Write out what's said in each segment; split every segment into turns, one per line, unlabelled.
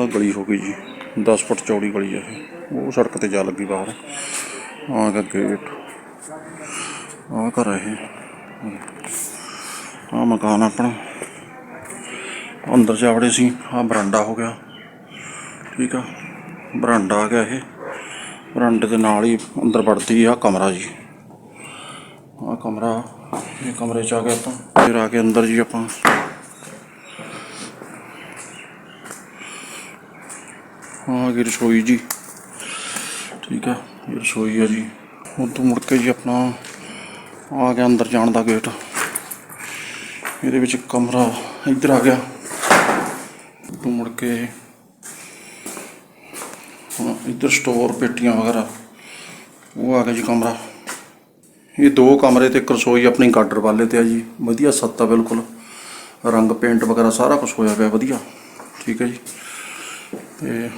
ਤਾਂ ਗਲੀ ਹੋ ਗਈ ਜੀ। 10 ਫੁੱਟ ਚੌੜੀ ਗਲੀ ਹੈ ਇਹ। ਉਹ ਸੜਕ ਤੇ ਜਾ ਲੱਗੀ ਬਾਹਰ। ਆਹ ਗਾ ਗੇਟ ਆਹ ਘਰ ਹੈ ਆਹ ਮਕਾਨ ਆਪਣਾ। ਅੰਦਰ ਜਾਵੜੇ ਸੀ। ਆਹ ਬਰਾਂਡਾ ਹੋ ਗਿਆ। ਠੀਕ ਆ। ਬਰਾਂਡਾ ਆ ਗਿਆ ਇਹ। ਬਰਾਂਡੇ ਦੇ ਨਾਲ ਹੀ ਅੰਦਰ ਵੜਦੀ ਆ ਕਮਰਾ ਜੀ। ਆ ਕਮਰਾ। ਇਹ ਕਮਰੇ ਚ ਆ ਗਿਆ ਆਪਾਂ। ਫਿਰ ਆ ਕੇ ਅੰਦਰ ਜੀ ਆਪਾਂ। ਆ ਗਈ ਰਸੋਈ ਜੀ। ਠੀਕ ਹੈ ਇਹ ਰਸੋਈ ਆ ਜੀ। ਉਦੋਂ ਮੁੜ ਕੇ ਜੀ ਆਪਣਾ ਆ ਗਿਆ ਅੰਦਰ ਜਾਣ ਦਾ ਗੇਟ ਇਹਦੇ ਵਿੱਚ ਕਮਰਾ ਇੱਧਰ ਆ ਗਿਆ। ਉਦੋਂ ਮੁੜ ਕੇ ਇੱਧਰ ਸਟੋਰ ਪੇਟੀਆਂ ਵਗੈਰਾ, ਉਹ ਆ ਗਿਆ ਜੀ ਕਮਰਾ। ਇਹ ਦੋ ਕਮਰੇ ਤੇ ਇੱਕ ਰਸੋਈ ਆਪਣੀ ਗਾਡਰ ਵਾਲੇ ਤੇ ਆ ਜੀ। ਵਧੀਆ ਸੱਤਾ ਬਿਲਕੁਲ। ਰੰਗ ਪੇਂਟ ਵਗੈਰਾ ਸਾਰਾ ਕੁਝ ਹੋਇਆ ਪਿਆ ਵਧੀਆ। ਠੀਕ ਹੈ ਜੀ। ਤੇ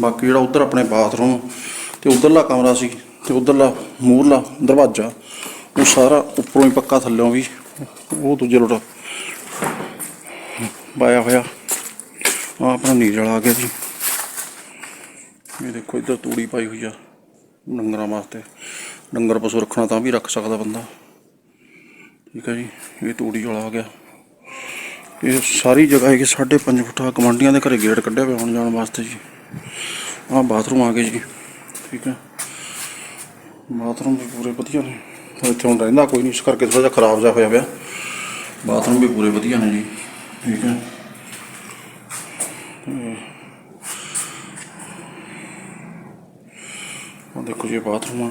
ਬਾਕੀ ਜਿਹੜਾ ਉਧਰ ਆਪਣੇ ਬਾਥਰੂਮ ਤੇ ਉਧਰਲਾ ਕਮਰਾ ਸੀ ਤੇ ਉਧਰਲਾ ਮੂਹਰਲਾ ਦਰਵਾਜ਼ਾ, ਉਹ ਸਾਰਾ ਉੱਪਰੋਂ ਹੀ ਪੱਕਾ ਥੱਲਿਓਂ ਵੀ। ਉਹ ਦੂਜੇ ਲੋਟ ਪਾਇਆ ਹੋਇਆ। ਆ ਆਪਣਾ ਨੀਰ ਵਾਲਾ ਆ ਗਿਆ ਜੀ। ਇਹ ਦੇਖੋ, ਇੱਧਰ ਤੂੜੀ ਪਾਈ ਹੋਈ ਆ ਡੰਗਰਾਂ ਵਾਸਤੇ। ਡੰਗਰ ਪਸ਼ੂ ਰੱਖਣਾ ਤਾਂ ਵੀ ਰੱਖ ਸਕਦਾ ਬੰਦਾ। ਠੀਕ ਹੈ ਜੀ, ਇਹ ਤੂੜੀ ਵਾਲਾ ਆ ਗਿਆ। ਇਹ ਸਾਰੀ ਜਗ੍ਹਾ ਹੈਗੀ 5.5 ਫੁੱਟਾ ਕਮਾਂਡੀਆਂ ਦੇ ਘਰੇ ਗੇਟ ਕੱਢਿਆ ਹੋਇਆ ਆਉਣ ਜਾਣ ਵਾਸਤੇ ਜੀ। ਆਹ ਬਾਥਰੂਮ ਆ ਗਏ ਜੀ। ਠੀਕ ਹੈ। ਬਾਥਰੂਮ ਵੀ ਪੂਰੇ ਵਧੀਆ ਨੇ। ਇੱਥੇ ਹੁਣ ਰਹਿੰਦਾ ਕੋਈ ਨਹੀਂ, ਇਸ ਕਰਕੇ ਥੋੜਾ ਜਿਹਾ ਖਰਾਬ ਜਿਹਾ ਹੋਇਆ ਪਿਆ। ਬਾਥਰੂਮ ਵੀ ਪੂਰੇ ਵਧੀਆ ਨੇ ਜੀ। ਠੀਕ ਹੈ। ਆ ਦੇਖੋ ਜੀ ਬਾਥਰੂਮ ਆ।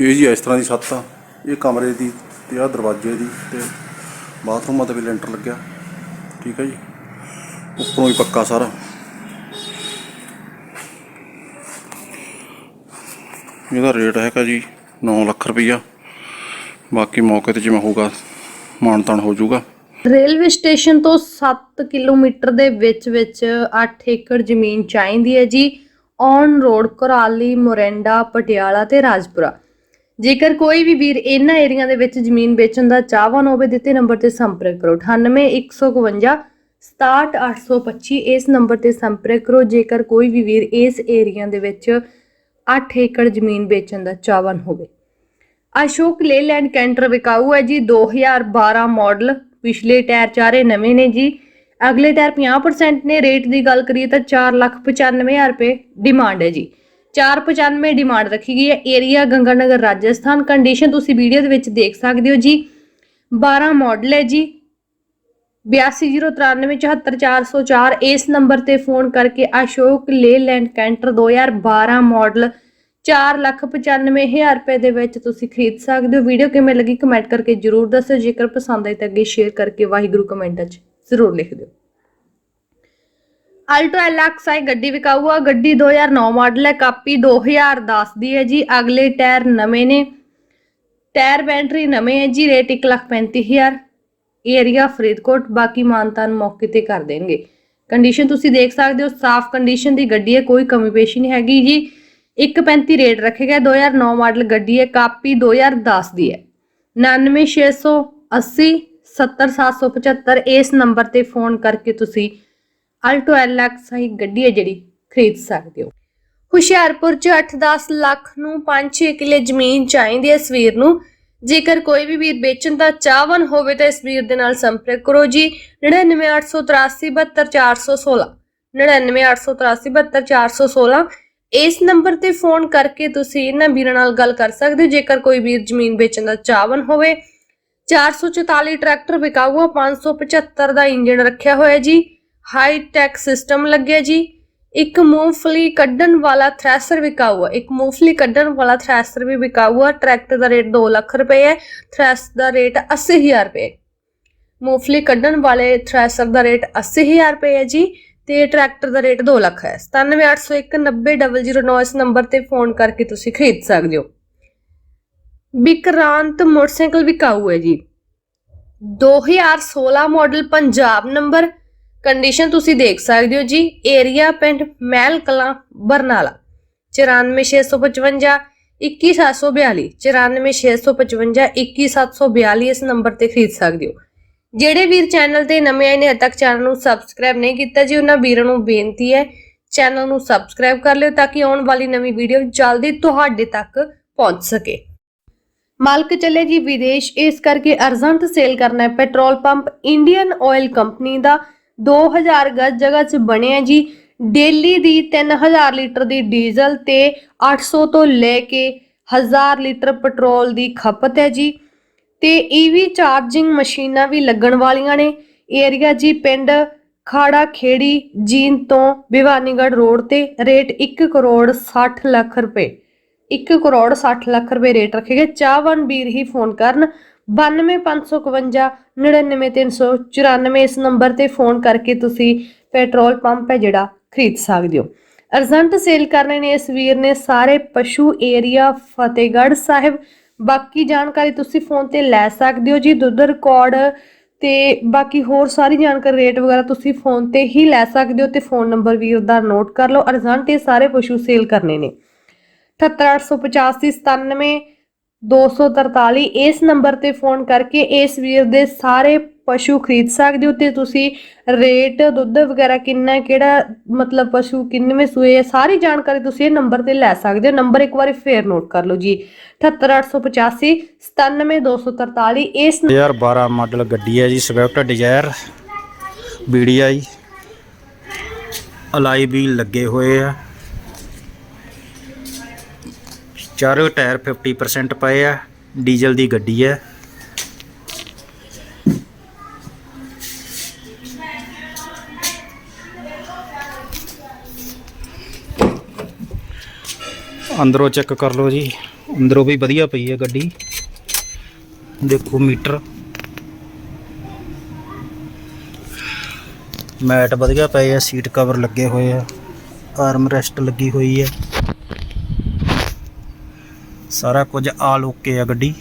ਇਹ ਜੀ ਇਸ ਤਰ੍ਹਾਂ ਦੀ ਛੱਤ ਆ। ਇਹ ਕਮਰੇ ਦੀ ਤੇ ਆ ਦਰਵਾਜ਼ੇ ਦੀ ਤੇ ਬਾਥਰੂਮਾਂ ਤੇ ਵੀ ਲੈਂਟਰ ਲੱਗਿਆ। ਠੀਕ ਹੈ ਜੀ। ਉੱਪਰੋਂ ਹੀ ਪੱਕਾ ਸਾਰਾ। ਇਹਦਾ ਰੇਟ ਹੈਗਾ ਜੀ 9 ਲੱਖ ਰੁਪਈਆ। ਬਾਕੀ ਮੌਕੇ ਤੇ ਜਿਵੇਂ ਹੋਊਗਾ ਮਾਨਤਾਨ ਹੋ ਜਾਊਗਾ।
ਰੇਲਵੇ ਸਟੇਸ਼ਨ ਤੋਂ 7 ਕਿਲੋਮੀਟਰ ਦੇ ਵਿੱਚ ਵਿੱਚ 8 ਏਕੜ ਜ਼ਮੀਨ ਚਾਹੀਦੀ ਹੈ ਜੀ। ਔਨ ਰੋਡ ਕੁਰਾਲੀ, ਮੋਰਿੰਡਾ, ਪਟਿਆਲਾ ਤੇ ਰਾਜਪੁਰਾ। ਜੇਕਰ ਕੋਈ ਵੀ ਵੀਰ ਇਹਨਾਂ ਏਰੀਆ ਦੇ ਵਿੱਚ ਜ਼ਮੀਨ ਵੇਚਣ ਦਾ ਚਾਹਵਾਨ ਹੋਵੇ, ਦਿੱਤੇ ਨੰਬਰ ਤੇ ਸੰਪਰਕ ਕਰੋ। 98152 67825 ਇਸ ਨੰਬਰ ਤੇ ਸੰਪਰਕ ਕਰੋ, ਜੇਕਰ ਕੋਈ ਵੀ ਵੀਰ ਇਸ ਏਰੀਆ ਦੇ ਵਿੱਚ 8 ਏਕੜ ਜ਼ਮੀਨ ਵੇਚਣ ਦਾ ਚਾਹਵਾਨ ਹੋਵੇ। ਅਸ਼ੋਕ ਲੇਲੈਂਡ ਕੈਂਟਰ ਵਿਕਾਊ ਹੈ ਜੀ 2012 ਮਾਡਲ, ਪਿਛਲੇ ਟਾਇਰ ਚਾਰੇ ਨਵੇਂ ਨੇ ਜੀ। ਅਗਲੇ ਟਾਇਰ 50% ਨੇ, ਰੇਟ ਦੀ ਗੱਲ ਕਰੀਏ ਤਾਂ 495000 ਰੁਪਏ ਡਿਮਾਂਡ ਹੈ ਜੀ। 495 ਡਿਮਾਂਡ ਰੱਖੀ ਗਈ ਹੈ, ਏਰੀਆ ਗੰਗਾਨਗਰ ਰਾਜਸਥਾਨ ਕੰਡੀਸ਼ਨ ਤੁਸੀਂ ਵੀਡੀਓ ਦੇ ਵਿੱਚ ਦੇਖ ਸਕਦੇ ਹੋ ਜੀ। 12 ਮਾਡਲ ਹੈ ਜੀ 8209374404 ਇਸ ਨੰਬਰ ਤੇ ਫੋਨ ਕਰਕੇ ਅਸ਼ੋਕ ਲੇਲੈਂਡ ਕੈਂਟਰ 2012 ਮਾਡਲ 495000 ਰੁਪਏ ਦੇ ਵਿੱਚ ਤੁਸੀਂ ਖਰੀਦ ਸਕਦੇ ਹੋ। ਵੀਡੀਓ ਕਿਵੇਂ ਲੱਗੀ ਕਮੈਂਟ ਕਰਕੇ ਜਰੂਰ ਦੱਸੋ ਜੇਕਰ ਪਸੰਦ ਆਈ ਤਾਂ ਅੱਗੇ ਸ਼ੇਅਰ ਕਰਕੇ ਵਾਹਿਗੁਰੂ ਕਮੈਂਟਾਂ 'ਚ ਜ਼ਰੂਰ ਲਿਖ ਦਿਓ। ਅਲਟੋ ਐਲਐਕਸ ਆਈ ਗੱਡੀ ਵਿਕਾਊ ਆ ਗੱਡੀ 2009 ਮਾਡਲ ਹੈ। ਕਾਪੀ 2010 ਦੀ ਹੈ ਜੀ। ਅਗਲੇ ਟਾਇਰ ਨਵੇਂ ਨੇ। ਟਾਇਰ ਬੈਟਰੀ ਨਵੇਂ ਹੈ ਜੀ। ਰੇਟ 135000 ਏਰੀਆ ਫਰੀਦਕੋਟ, ਬਾਕੀ ਮਾਨਤਾਨ ਮੌਕੇ ਤੇ ਕਰ ਦੇਣਗੇ। ਕੰਡੀਸ਼ਨ ਤੁਸੀਂ ਦੇਖ ਸਕਦੇ ਹੋ, ਸਾਫ਼ ਕੰਡੀਸ਼ਨ ਦੀ ਗੱਡੀ ਹੈ, ਕੋਈ ਕਮੀ ਪੇਸ਼ੀ ਨਹੀਂ ਹੈਗੀ ਜੀ। 135 ਰੇਟ ਰੱਖੇਗਾ 2009 ਮਾਡਲ ਗੱਡੀ ਹੈ, ਕਾਪੀ 2010 ਦੀ ਹੈ। 99680 70775 ਇਸ ਨੰਬਰ ਤੇ ਫੋਨ ਕਰਕੇ ਤੁਸੀਂ ਆਲਟੋ ਐਲਐਕਸ ਹੀ ਗੱਡੀ ਹੈ ਜਿਹੜੀ ਖਰੀਦ ਸਕਦੇ ਹੋ। ਹੁਸ਼ਿਆਰਪੁਰ ਚ 8-10 ਲੱਖ ਨੂੰ 5-6 ਕਿੱਲੇ ਜ਼ਮੀਨ ਚਾਹੀਦੀ ਹੈ ਇਸ ਨੂੰ। ਜੇਕਰ ਕੋਈ ਵੀ ਵੀਰ ਵੇਚਣ ਦਾ ਚਾਹਵਨ ਹੋਵੇ ਤਾਂ ਇਸ ਵੀਰ ਦੇ ਨਾਲ ਸੰਪਰਕ ਕਰੋ ਜੀ। 9988372416 9988372416 ਇਸ ਨੰਬਰ ਤੇ ਫੋਨ ਕਰਕੇ ਤੁਸੀਂ ਇਹਨਾਂ ਵੀਰਾਂ ਨਾਲ ਗੱਲ ਕਰ ਸਕਦੇ ਹੋ। ਜੇਕਰ ਕੋਈ ਵੀਰ ਜ਼ਮੀਨ ਵੇਚਣ ਦਾ ਚਾਹਵਨ ਹੋਵੇ 444 ਟਰੈਕਟਰ ਵਿਕਾਊ ਆ 575 ਦਾ ਇੰਜਨ ਰੱਖਿਆ ਹੋਇਆ ਜੀ। ਹਾਈ ਟੈਕ ਸਿਸਟਮ ਲੱਗਿਆ ਜੀ। ਇੱਕ ਮੂੰਗਫਲੀ ਕੱਢਣ ਵਾਲਾ ਥ੍ਰੈਸ਼ਰ ਵਿਕਾਊ ਆ ਇੱਕ ਮੂੰਗਫਲੀ ਕੱਢਣ ਵਾਲਾ ਥ੍ਰੈਸ਼ਰ ਵੀ ਵਿਕਾਊ ਆ ਟਰੈਕਟਰ ਦਾ ਰੇਟ 2 ਲੱਖ ਰੁਪਏ ਹੈ ਥ੍ਰੈਸ਼ ਦਾ ਰੇਟ 80000 ਰੁਪਏ ਮੂੰਗਫਲੀ ਕੱਢਣ ਵਾਲੇ ਥ੍ਰੈਸ਼ਰ ਦਾ ਰੇਟ 80000 ਰੁਪਏ ਹੈ ਜੀ, ਤੇ ਟਰੈਕਟਰ ਦਾ ਰੇਟ 2 ਲੱਖ ਹੈ। 9780190009 ਇਸ ਨੰਬਰ ਤੇ ਫੋਨ ਕਰਕੇ ਤੁਸੀਂ ਖਰੀਦ ਸਕਦੇ ਹੋ। ਵਿਕਰਾਂਤ ਮੋਟਰਸਾਈਕਲ ਵਿਕਾਊ ਹੈ ਜੀ। 2016 ਮਾਡਲ ਪੰਜਾਬ ਨੰਬਰ ਕੰਡੀਸ਼ਨ ਤੁਸੀਂ ਦੇਖ ਸਕਦੇ ਹੋ ਜੀ ਏਰੀਆ ਪਿੰਡ ਮਹਿਲ ਕਲਾਂ ਬਰਨਾਲਾ 94655 21742 94655 21742 ਇਸ ਨੰਬਰ ਤੇ ਖਰੀਦ ਸਕਦੇ ਹੋ। ਜਿਹੜੇ ਵੀਰ ਚੈਨਲ ਤੇ ਨਵੇਂ ਆਏ ਨੇ ਹਜੇ ਤੱਕ ਚੈਨਲ ਨੂੰ ਸਬਸਕ੍ਰਾਈਬ ਨਹੀਂ ਕੀਤਾ ਜੀ, ਉਹਨਾਂ ਵੀਰਾਂ ਨੂੰ ਬੇਨਤੀ ਹੈ ਚੈਨਲ ਨੂੰ ਸਬਸਕ੍ਰਾਈਬ ਕਰ ਲਿਓ ਤਾਂ ਕਿ ਆਉਣ ਵਾਲੀ ਨਵੀਂ ਵੀਡੀਓ ਜਲਦੀ ਤੁਹਾਡੇ ਤੱਕ ਪਹੁੰਚ ਸਕੇ। ਮਾਲਕ ਚਲੇ ਜੀ, ਵਿਦੇਸ਼। ਇਸ ਕਰਕੇ ਅਰਜੈਂਟ ਸੇਲ ਕਰਨਾ ਹੈ, petrol pump Indian oil company ਦਾ 2000 ਗਜ ਜਗ੍ਹਾ 'ਚ ਬਣਿਆ ਜੀ। ਡੇਲੀ ਦੀ 3000 ਲੀਟਰ ਦੀ ਡੀਜ਼ਲ ਤੇ 800 ਤੋਂ ਲੈ ਕੇ 1000 ਲੀਟਰ ਪੈਟਰੋਲ ਦੀ ਖਪਤ ਹੈ ਜੀ। ਤੇ ਈਵੀ ਚਾਰਜਿੰਗ ਮਸ਼ੀਨਾਂ ਵੀ ਲੱਗਣ ਵਾਲੀਆਂ ਨੇ। ਏਰੀਆ ਜੀ ਪਿੰਡ ਖਾੜਾ ਖੇੜੀ ਜੀਨ ਤੋਂ ਭਿਵਾਨੀਗੜ੍ਹ ਰੋਡ ਤੇ ਰੇਟ 1 ਕਰੋੜ 60 ਲੱਖ ਰੁਪਏ। 1 ਕਰੋੜ 60 ਲੱਖ ਰੁਪਏ ਰੇਟ ਰੱਖੇ ਗਏ ਚਾਹਵਨ ਵੀਰ ਹੀ ਫੋਨ ਕਰਨ। 92551 99394 ਇਸ ਨੰਬਰ ਤੇ ਫੋਨ ਕਰਕੇ ਤੁਸੀਂ ਪੈਟਰੋਲ ਪੰਪ ਹੈ ਜਿਹੜਾ ਖਰੀਦ ਸਕਦੇ ਹੋ। ਅਰਜੈਂਟ ਸੇਲ ਕਰਨੇ ਨੇ ਇਸ ਵੀਰ ਨੇ ਸਾਰੇ ਪਸ਼ੂ ਏਰੀਆ ਫਤਿਹਗੜ੍ਹ ਸਾਹਿਬ। ਬਾਕੀ ਜਾਣਕਾਰੀ ਤੁਸੀਂ ਫੋਨ ਤੇ ਲੈ ਸਕਦੇ ਹੋ ਜੀ। ਦੁੱਧ ਰਿਕਾਰਡ ਤੇ ਬਾਕੀ ਹੋਰ ਸਾਰੀ ਜਾਣਕਾਰੀ, ਰੇਟ ਵਗੈਰਾ ਤੁਸੀਂ ਫੋਨ ਤੇ ਹੀ ਲੈ ਸਕਦੇ ਹੋ ਤੇ ਫੋਨ ਨੰਬਰ ਵੀਰ ਦਾ ਨੋਟ ਕਰ ਲਓ। ਅਰਜੈਂਟ ਇਹ ਸਾਰੇ ਪਸ਼ੂ ਸੇਲ ਕਰਨੇ ਨੇ। 78885 243 ਇਸ ਨੰਬਰ ਤੇ ਫੋਨ ਕਰਕੇ ਇਸ ਵੀਰ ਦੇ ਸਾਰੇ ਪਸ਼ੂ ਖਰੀਦ ਸਕਦੇ ਹੋ ਤੇ ਤੁਸੀਂ ਰੇਟ, ਦੁੱਧ ਵਗੈਰਾ ਕਿੰਨਾ, ਕਿਹੜਾ ਮਤਲਬ ਪਸ਼ੂ ਕਿੰਨਵੇਂ ਸੂਏ ਸਾਰੀ ਜਾਣਕਾਰੀ ਤੁਸੀਂ ਇਹ ਨੰਬਰ ਤੇ ਲੈ ਸਕਦੇ ਹੋ। ਨੰਬਰ ਇੱਕ ਵਾਰੀ ਫੇਰ ਨੋਟ ਕਰ ਲਓ ਜੀ। 78885 97243 ਇਸ
2012 ਮਾਡਲ ਗੱਡੀ ਹੈ ਜੀ ਸਵਿਫਟ ਡਿਜ਼ਾਇਰ BDI ਅਲਾਈ ਵੀ ਲੱਗੇ ਹੋਏ ਆ। ਚਾਰੋਂ ਟਾਇਰ 50% ਪਏ ਆ, ਡੀਜ਼ਲ ਦੀ ਗੱਡੀ ਹੈ ਅੰਦਰੋਂ ਚੈੱਕ ਕਰ ਲਓ ਜੀ, ਅੰਦਰੋਂ ਵੀ ਵਧੀਆ ਪਈ ਹੈ ਗੱਡੀ। ਦੇਖੋ ਮੀਟਰ। ਮੈਟ ਵਧੀਆ ਪਏ ਆ, ਸੀਟ ਕਵਰ ਲੱਗੇ ਹੋਏ ਆ ਆਰਮ ਰੈਸਟ ਲੱਗੀ ਹੋਈ ਹੈ ਸਾਰਾ ਕੁਝ ਆਲ ਓਕੇ ਆ ਗੱਡੀ।